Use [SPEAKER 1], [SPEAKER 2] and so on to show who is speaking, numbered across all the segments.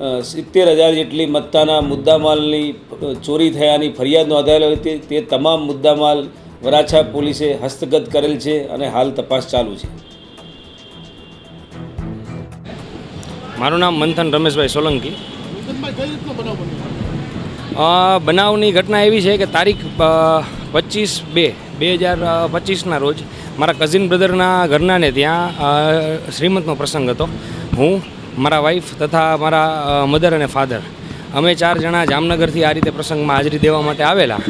[SPEAKER 1] સિત્તેર હજાર જેટલી મત્તાના મુદ્દામાલની ચોરી થયાની ફરિયાદ નોંધાયેલ હતી તે તમામ મુદ્દામાલ વરાછા પોલીસે હસ્તગત કરેલ છે અને હાલ તપાસ ચાલુ છે.
[SPEAKER 2] મારું નામ મંથન રમેશભાઈ સોલંકી. બનાવની ઘટના એવી છે કે તારીખ પચીસ બે બે હજાર પચીસના રોજ મારા કઝિન બ્રધરના ઘરનાને ત્યાં શ્રીમંતનો પ્રસંગ હતો. હું મારા વાઈફ તથા મારા મધર અને ફાધર અમે ચાર જણા જામનગરથી આ રીતે પ્રસંગમાં હાજરી દેવા માટે આવેલા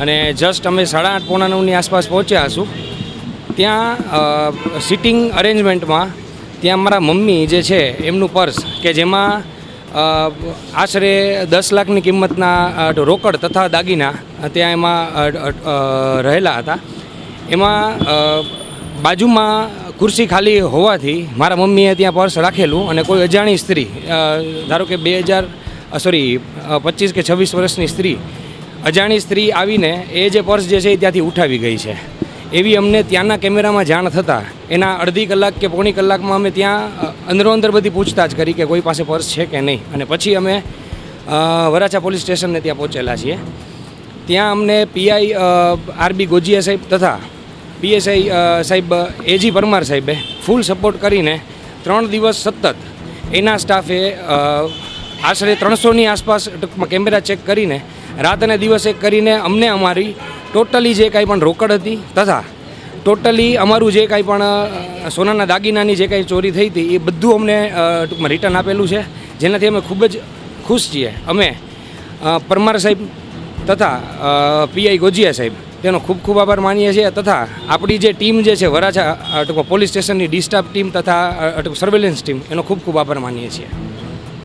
[SPEAKER 2] અને જસ્ટ અમે સાડા આઠ પોણા નવની આસપાસ પહોંચ્યા હશું. ત્યાં સિટિંગ અરેન્જમેન્ટમાં ત્યાં મારા મમ્મી જે છે, એમનું પર્સ કે જેમાં આશરે દસ લાખની કિંમતના રોકડ તથા દાગીના ત્યાં એમાં રહેલા હતા. એમાં બાજુમાં ખુરશી ખાલી હોવાથી મારા મમ્મીએ ત્યાં પર્સ રાખેલું અને કોઈ અજાણી સ્ત્રી ધારો કે બે હજાર સોરી પચીસ કે છવ્વીસ વર્ષની સ્ત્રી, અજાણી સ્ત્રી આવીને એ જે પર્સ જે છે એ ત્યાંથી ઉઠાવી ગઈ છે. એવી અમને ત્યાંના કેમેરામાં જાણ થતાં, એના અડધી કલાક કે પોણી કલાકમાં અમે ત્યાં અંદરો અંદર બધી પૂછતાછ કરી કે કોઈ પાસે પર્સ છે કે નહીં. અને પછી અમે વરાછા પોલીસ સ્ટેશનને ત્યાં પહોંચેલા છીએ. ત્યાં અમને પીઆઈ આરબી ગોજીયા સાહેબ તથા પીએસઆઈ સાહેબ એજી પરમાર સાહેબે ફૂલ સપોર્ટ કરીને ત્રણ દિવસ સતત એના સ્ટાફે આશરે ત્રણસોની આસપાસ ટૂંકમાં કેમેરા ચેક કરીને રાત અને દિવસ એક કરીને અમને અમારી ટોટલી જે કાંઈ પણ રોકડ હતી તથા ટોટલી અમારું જે કાંઈ પણ સોનાના દાગીનાની જે કાંઈ ચોરી થઈ હતી એ બધું અમને ટૂંકમાં રિટર્ન આપેલું છે. જેનાથી અમે ખૂબ જ ખુશ છીએ. અમે પરમાર સાહેબ તથા પીઆઈ ગોજિયા સાહેબ તેનો ખૂબ ખૂબ આભાર માનીએ છીએ તથા આપણી જે ટીમ જે છે વરાછા પોલીસ સ્ટેશનની ડી ટીમ તથા સર્વેલન્સ ટીમ, એનો ખૂબ ખૂબ આભાર માનીએ છીએ.